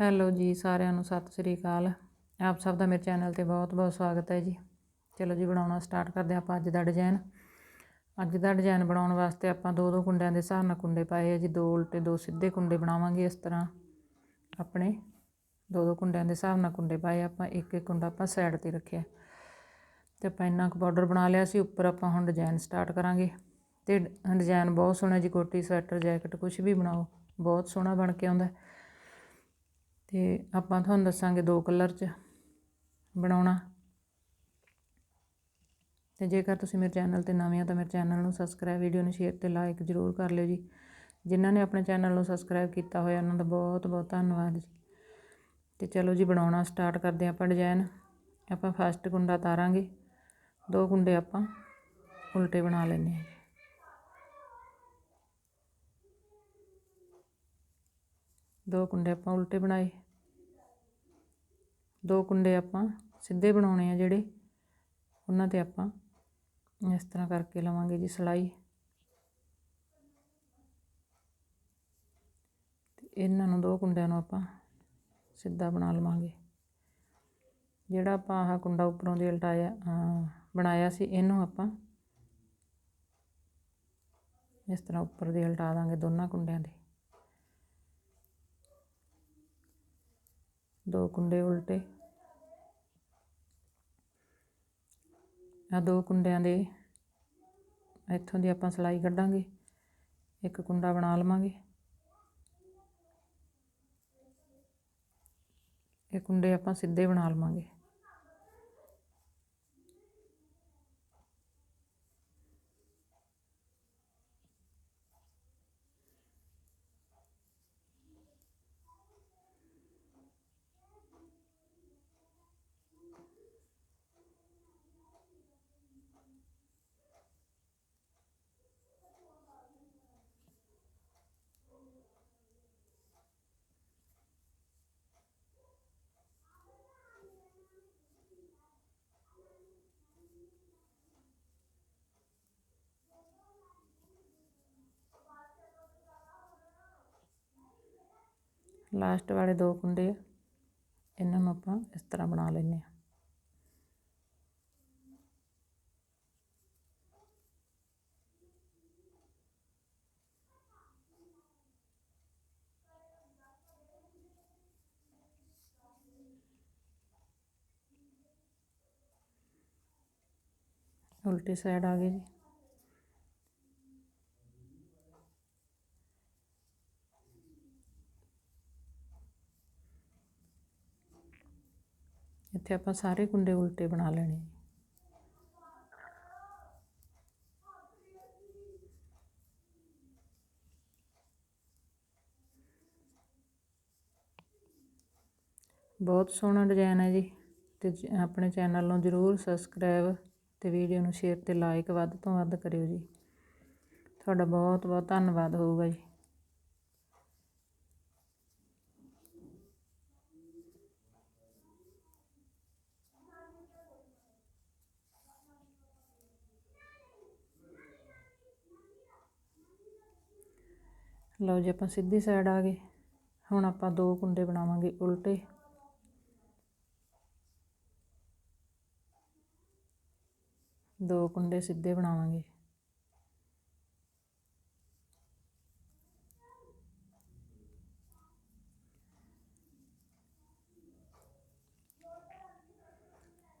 Hello ਜੀ, ਸਾਰਿਆਂ ਨੂੰ ਸਤਿ ਸ੍ਰੀ ਅਕਾਲ। ਆਪ ਸਭ ਦਾ ਮੇਰੇ ਚੈਨਲ ਤੇ ਬਹੁਤ-ਬਹੁਤ ਸਵਾਗਤ ਹੈ ਜੀ। ਚਲੋ ਜੀ, ਬਣਾਉਣਾ ਸਟਾਰਟ ਕਰਦੇ ਆਪਾਂ ਅੱਜ ਦਾ ਡਿਜ਼ਾਈਨ ਅੱਜ ਦਾ ਡਿਜ਼ਾਈਨ ਬਣਾਉਣ ਵਾਸਤੇ ਆਪਾਂ ਦੋ ਦੋ ਕੁੰਡਿਆਂ ਦੇ ਹਿਸਾਬ ਨਾਲ ਕੁੰਡੇ ਪਾਏ ਆ ਜੀ। ਦੋ ਉਲਟੇ, ਦੋ ਸਿੱਧੇ ਕੁੰਡੇ ਬਣਾਵਾਂਗੇ ਇਸ ਤਰ੍ਹਾਂ। ਆਪਣੇ ਦੋ ਦੋ ਕੁੰਡਿਆਂ ਦੇ ਹਿਸਾਬ ਨਾਲ ਕੁੰਡੇ ਪਾਏ ਆਪਾਂ। ਇੱਕ ਇੱਕ ਕੁੰਡਾ ਆਪਾਂ ਸਾਈਡ ਤੇ ਰੱਖਿਆ। ਤੇ ਆਪਾਂ ਇੰਨਾ ਕੁ ਬਾਰਡਰ ਬਣਾ ਲਿਆ ਸੀ, ਉੱਪਰ ਆਪਾਂ ਹੁਣ ਡਿਜ਼ਾਈਨ ਸਟਾਰਟ ਕਰਾਂਗੇ। ਤੇ ਡਿਜ਼ਾਈਨ ਬਹੁਤ ਸੋਹਣਾ ਜੀ, ਕੋਟੀ, ਸਵੈਟਰ, ਜੈਕਟ ਕੁਝ ਵੀ ਬਣਾਓ, ਬਹੁਤ ਸੋਹਣਾ ਬਣ ਕੇ ਆਉਂਦਾ। ਤੇ ਆਪਾਂ ਤੁਹਾਨੂੰ ਦੱਸਾਂਗੇ ਦੋ ਕਲਰ 'ਚ ਬਣਾਉਣਾ। ਤੇ ਜੇਕਰ ਤੁਸੀਂ ਮੇਰੇ ਚੈਨਲ ਤੇ ਨਵੇਂ ਆ ਤਾਂ ਮੇਰੇ ਚੈਨਲ ਨੂੰ ਸਬਸਕ੍ਰਾਈਬ ਵੀਡੀਓ ਨੂੰ ਸ਼ੇਅਰ ਤੇ ਲਾਈਕ ਜ਼ਰੂਰ ਕਰ ਲਿਓ ਜੀ। ਜਿਨ੍ਹਾਂ ਨੇ ਆਪਣੇ ਚੈਨਲ ਨੂੰ ਸਬਸਕ੍ਰਾਈਬ ਕੀਤਾ ਹੋਇਆ, ਉਹਨਾਂ ਦਾ ਬਹੁਤ ਬਹੁਤ ਧੰਨਵਾਦ ਜੀ। ਤੇ ਚਲੋ ਜੀ, ਬਣਾਉਣਾ ਸਟਾਰਟ ਕਰਦੇ ਆਪਾਂ ਡਿਜ਼ਾਈਨ ਆਪਾਂ ਫਸਟ ਗੁੰਡਾ ਤਾਰਾਂਗੇ। ਦੋ ਕੁੰਡੇ ਆਪਾਂ ਉਲਟੇ ਬਣਾ ਲੈਣੇ ਆ ਦੋ ਕੁੰਡੇ ਆਪਾਂ ਉਲਟੇ ਬਣਾਏ। ਦੋ ਕੁੰਡੇ ਆਪਾਂ ਸਿੱਧੇ ਬਣਾਉਣੇ ਆ ਜਿਹੜੇ ਉਹਨਾਂ ਤੇ ਆਪਾਂ ਇਸ ਤਰ੍ਹਾਂ ਕਰਕੇ ਲਵਾਂਗੇ ਜੀ ਸਲਾਈ। ਤੇ ਇਹਨਾਂ ਨੂੰ ਦੋ ਕੁੰਡਿਆਂ ਨੂੰ ਆਪਾਂ ਸਿੱਧਾ ਬਣਾ ਲਵਾਂਗੇ। ਜਿਹੜਾ ਆਪਾਂ ਆਹ ਕੁੰਡਾ ਉੱਪਰੋਂ ਦੀ ਉਲਟਾਇਆ ਬਣਾਇਆ ਸੀ, ਇਹਨੂੰ ਆਪਾਂ ਇਸ ਤਰ੍ਹਾਂ ਉੱਪਰ ਦੀ ਉਲਟਾ ਦਾਂਗੇ ਦੋਨਾਂ ਕੁੰਡਿਆਂ ਦੇ ਦੋ ਕੁੰਡੇ ਉਲਟੇ। ਆ ਦੋ ਕੁੰਡਿਆਂ ਦੇ ਇੱਥੋਂ ਦੀ ਆਪਾਂ ਸਲਾਈ ਕੱਢਾਂਗੇ, ਇੱਕ ਕੁੰਡਾ ਬਣਾ ਲਵਾਂਗੇ। ਇਹ ਕੁੰਡੇ ਆਪਾਂ ਸਿੱਧੇ ਬਣਾ ਲਵਾਂਗੇ। ਲਾਸਟ ਵਾਲੇ ਦੋ ਕੁੰਡੇ ਇਹਨਾਂ ਨੂੰ ਆਪਾਂ ਇਸ ਤਰ੍ਹਾਂ ਬਣਾ ਲੈਂਦੇ ਹਾਂ। ਉਲਟੀ ਸਾਈਡ ਆ ਗਈ ਜੀ। ਇੱਥੇ ਆਪਾਂ ਸਾਰੇ ਕੁੰਡੇ ਉਲਟੇ ਬਣਾ ਲੈਣੇ ਬਹੁਤ ਸੋਹਣਾ ਡਿਜ਼ਾਈਨ ਹੈ ਜੀ ਤੇ ਆਪਣੇ ਚੈਨਲ ਨੂੰ ਜਰੂਰ ਸਬਸਕ੍ਰਾਈਬ ਤੇ ਵੀਡੀਓ ਨੂੰ ਸ਼ੇਅਰ ਤੇ ਲਾਈਕ ਵੱਧ ਤੋਂ ਵੱਧ ਕਰਿਓ ਜੀ। ਤੁਹਾਡਾ ਬਹੁਤ ਬਹੁਤ ਧੰਨਵਾਦ ਹੋਊਗਾ ਜੀ। ਲਓ ਜੀ, ਆਪਾਂ ਸਿੱਧੀ ਸਾਈਡ ਆ ਗਏ। ਹੁਣ ਆਪਾਂ ਦੋ ਕੁੰਡੇ ਬਣਾਵਾਂਗੇ ਉਲਟੇ। ਦੋ ਕੁੰਡੇ ਸਿੱਧੇ ਬਣਾਵਾਂਗੇ।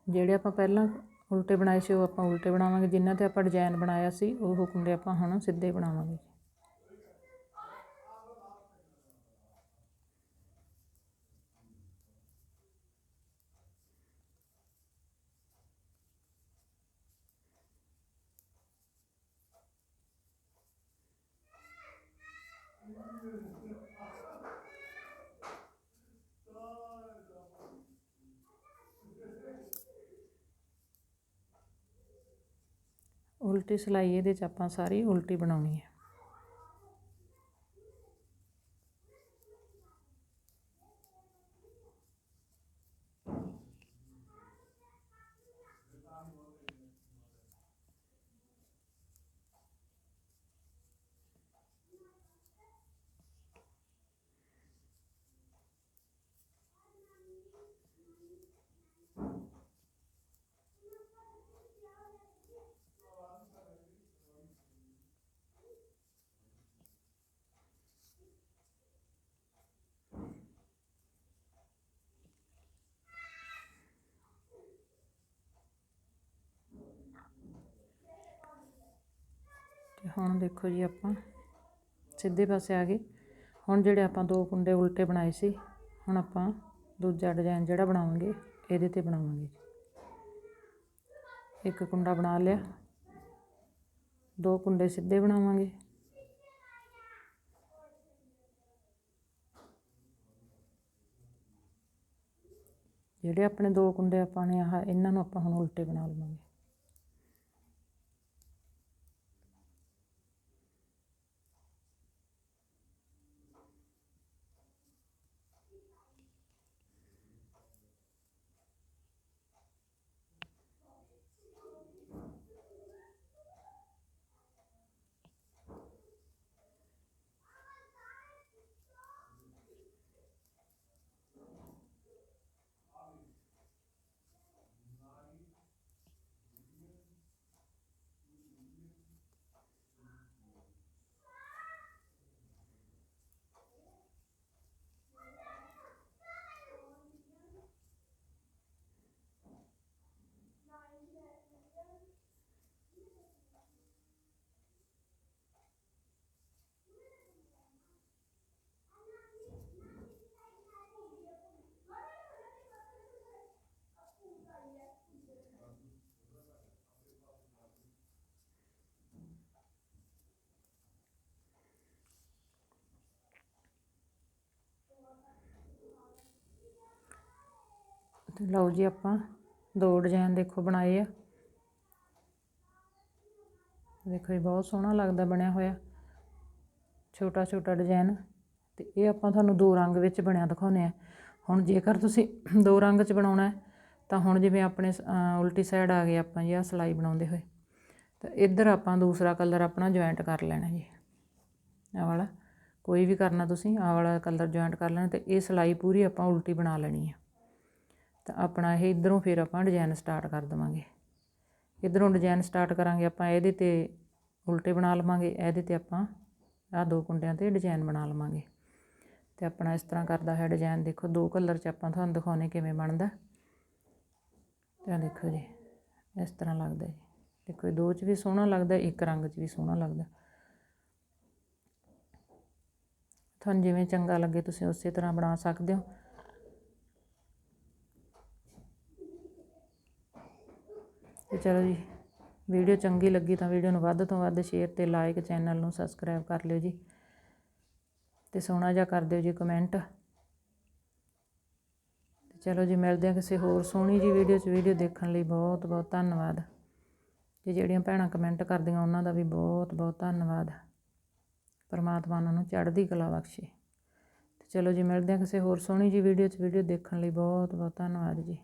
ਜਿਹੜੇ ਆਪਾਂ ਪਹਿਲਾਂ ਉਲਟੇ ਬਣਾਏ ਸੀ, ਉਹ ਆਪਾਂ ਉਲਟੇ ਬਣਾਵਾਂਗੇ। ਜਿਨ੍ਹਾਂ ਤੇ ਆਪਾਂ ਡਿਜ਼ਾਈਨ ਬਣਾਇਆ ਸੀ, ਉਹ ਕੁੰਡੇ ਆਪਾਂ ਹੁਣ ਸਿੱਧੇ ਬਣਾਵਾਂਗੇ। ਉਲਟੀ ਸਿਲਾਈ ਇਹਦੇ 'ਚ ਆਪਾਂ ਸਾਰੀ ਉਲਟੀ ਬਣਾਉਣੀ ਹੈ। ਹੁਣ ਦੇਖੋ ਜੀ ਆਪਾਂ, ਸਿੱਧੇ ਪਾਸੇ ਆ ਗਏ। ਹੁਣ ਜਿਹੜੇ ਆਪਾਂ ਦੋ ਕੁੰਡੇ ਉਲਟੇ ਬਣਾਏ ਸੀ, ਹੁਣ ਆਪਾਂ ਦੂਜਾ ਡਿਜ਼ਾਈਨ ਜਿਹੜਾ ਬਣਾਵਾਂਗੇ, ਇਹਦੇ ਤੇ ਬਣਾਵਾਂਗੇ ਇੱਕ ਕੁੰਡਾ ਬਣਾ ਲਿਆ। ਦੋ ਕੁੰਡੇ ਸਿੱਧੇ ਬਣਾਵਾਂਗੇ। ਜਿਹੜੇ ਆਪਣੇ ਦੋ ਕੁੰਡੇ ਆਪਾਂ ਨੇ, ਆਹ ਇਹਨਾਂ ਨੂੰ ਆਪਾਂ ਹੁਣ ਉਲਟੇ ਬਣਾ ਲਵਾਂਗੇ। ਤੇ ਲਓ ਜੀ ਆਪਾਂ ਦੋ ਡਿਜ਼ਾਈਨ ਦੇਖੋ ਬਣਾਏ ਆ। ਦੇਖੋ ਜੀ ਬਹੁਤ ਸੋਹਣਾ ਲੱਗਦਾ ਬਣਿਆ ਹੋਇਆ। ਛੋਟਾ ਛੋਟਾ ਡਿਜ਼ਾਈਨ ਤੇ ਇਹ ਆਪਾਂ ਤੁਹਾਨੂੰ ਦੋ ਰੰਗ ਵਿੱਚ ਬਣਿਆ ਦਿਖਾਉਨੇ ਆ। ਹੁਣ ਜੇਕਰ ਤੁਸੀਂ ਦੋ ਰੰਗ 'ਚ ਬਣਾਉਣਾ ਹੈ, ਤਾਂ ਹੁਣ ਜਿਵੇਂ ਆਪਣੇ ਉਲਟੀ ਸਾਈਡ ਆ ਗਏ ਆਪਾਂ ਜੀ ਆ ਸਿਲਾਈ ਬਣਾਉਂਦੇ ਹੋਏ। ਤਾਂ ਇੱਧਰ ਆਪਾਂ ਦੂਸਰਾ ਕਲਰ ਆਪਣਾ ਜੁਆਇੰਟ ਕਰ ਲੈਣਾ ਜੀ। ਆ ਵਾਲਾ, ਕੋਈ ਵੀ ਕਰਨਾ ਤੁਸੀਂ, ਆਹ ਵਾਲਾ ਕਲਰ ਜੁਆਇੰਟ ਕਰ ਲੈਣਾ ਤੇ ਇਹ ਸਿਲਾਈ ਪੂਰੀ ਆਪਾਂ ਉਲਟੀ ਬਣਾ ਲੈਣੀ ਹੈ ਤਾਂ ਆਪਣਾ ਇਹ ਇਧਰੋਂ ਫਿਰ ਆਪਾਂ ਡਿਜ਼ਾਈਨ ਸਟਾਰਟ ਕਰ ਦਵਾਂਗੇ। ਇਧਰੋਂ ਡਿਜ਼ਾਈਨ ਸਟਾਰਟ ਕਰਾਂਗੇ ਆਪਾਂ, ਇਹਦੇ ਤੇ ਉਲਟੇ ਬਣਾ ਲਵਾਂਗੇ, ਇਹਦੇ ਤੇ ਆਪਾਂ ਆਹ ਦੋ ਕੁੰਡਿਆਂ ਤੇ ਡਿਜ਼ਾਈਨ ਬਣਾ ਲਵਾਂਗੇ। ਤੇ ਆਪਣਾ ਇਸ ਤਰ੍ਹਾਂ ਕਰਦਾ ਹੈ ਡਿਜ਼ਾਈਨ ਦੇਖੋ ਦੋ ਕਲਰ 'ਚ ਆਪਾਂ ਤੁਹਾਨੂੰ ਦਿਖਾਉਣੇ ਕਿਵੇਂ ਬਣਦਾ। ਤਾਂ ਦੇਖੋ ਜੀ, ਇਸ ਤਰ੍ਹਾਂ ਲੱਗਦਾ ਜੀ। ਦੇਖੋ ਇਹ ਦੋ 'ਚ ਵੀ ਸੋਹਣਾ ਲੱਗਦਾ, ਇੱਕ ਰੰਗ 'ਚ ਵੀ ਸੋਹਣਾ ਲੱਗਦਾ। ਤੁਹਾਨੂੰ ਜਿਵੇਂ ਚੰਗਾ ਲੱਗੇ ਤੁਸੀਂ ਉਸੇ ਤਰ੍ਹਾਂ ਬਣਾ ਸਕਦੇ ਹੋ। ਤੇ ਚਲੋ ਜੀ, ਵੀਡੀਓ ਚੰਗੀ ਲੱਗੀ ਤਾਂ ਵੀਡੀਓ ਨੂੰ ਵੱਧ ਤੋਂ ਵੱਧ ਸ਼ੇਅਰ ਤੇ ਲਾਈਕ ਚੈਨਲ ਨੂੰ ਸਬਸਕ੍ਰਾਈਬ ਕਰ ਲਿਓ ਜੀ ਤੇ ਸੋਹਣਾ ਜਿਹਾ ਕਰ ਦਿਓ ਜੀ ਕਮੈਂਟ ਤੇ ਚਲੋ ਜੀ, ਮਿਲਦੇ ਹਾਂ ਕਿਸੇ ਹੋਰ ਸੋਹਣੀ ਜੀ ਵੀਡੀਓ 'ਚ। ਵੀਡੀਓ ਦੇਖਣ ਲਈ ਬਹੁਤ ਬਹੁਤ ਧੰਨਵਾਦ। ਤੇ ਜਿਹੜੀਆਂ ਭੈਣਾਂ ਕਮੈਂਟ ਕਰਦੀਆਂ ਉਹਨਾਂ ਦਾ ਵੀ ਬਹੁਤ ਬਹੁਤ ਧੰਨਵਾਦ। ਪਰਮਾਤਮਾ ਉਹਨਾਂ ਨੂੰ ਚੜ੍ਹਦੀ ਕਲਾ ਬਖਸ਼ੇ। ਤੇ ਚਲੋ ਜੀ, ਮਿਲਦੇ ਹਾਂ ਕਿਸੇ ਹੋਰ ਸੋਹਣੀ ਜੀ ਵੀਡੀਓ 'ਚ। ਵੀਡੀਓ ਦੇਖਣ ਲਈ ਬਹੁਤ ਬਹੁਤ ਧੰਨਵਾਦ ਜੀ।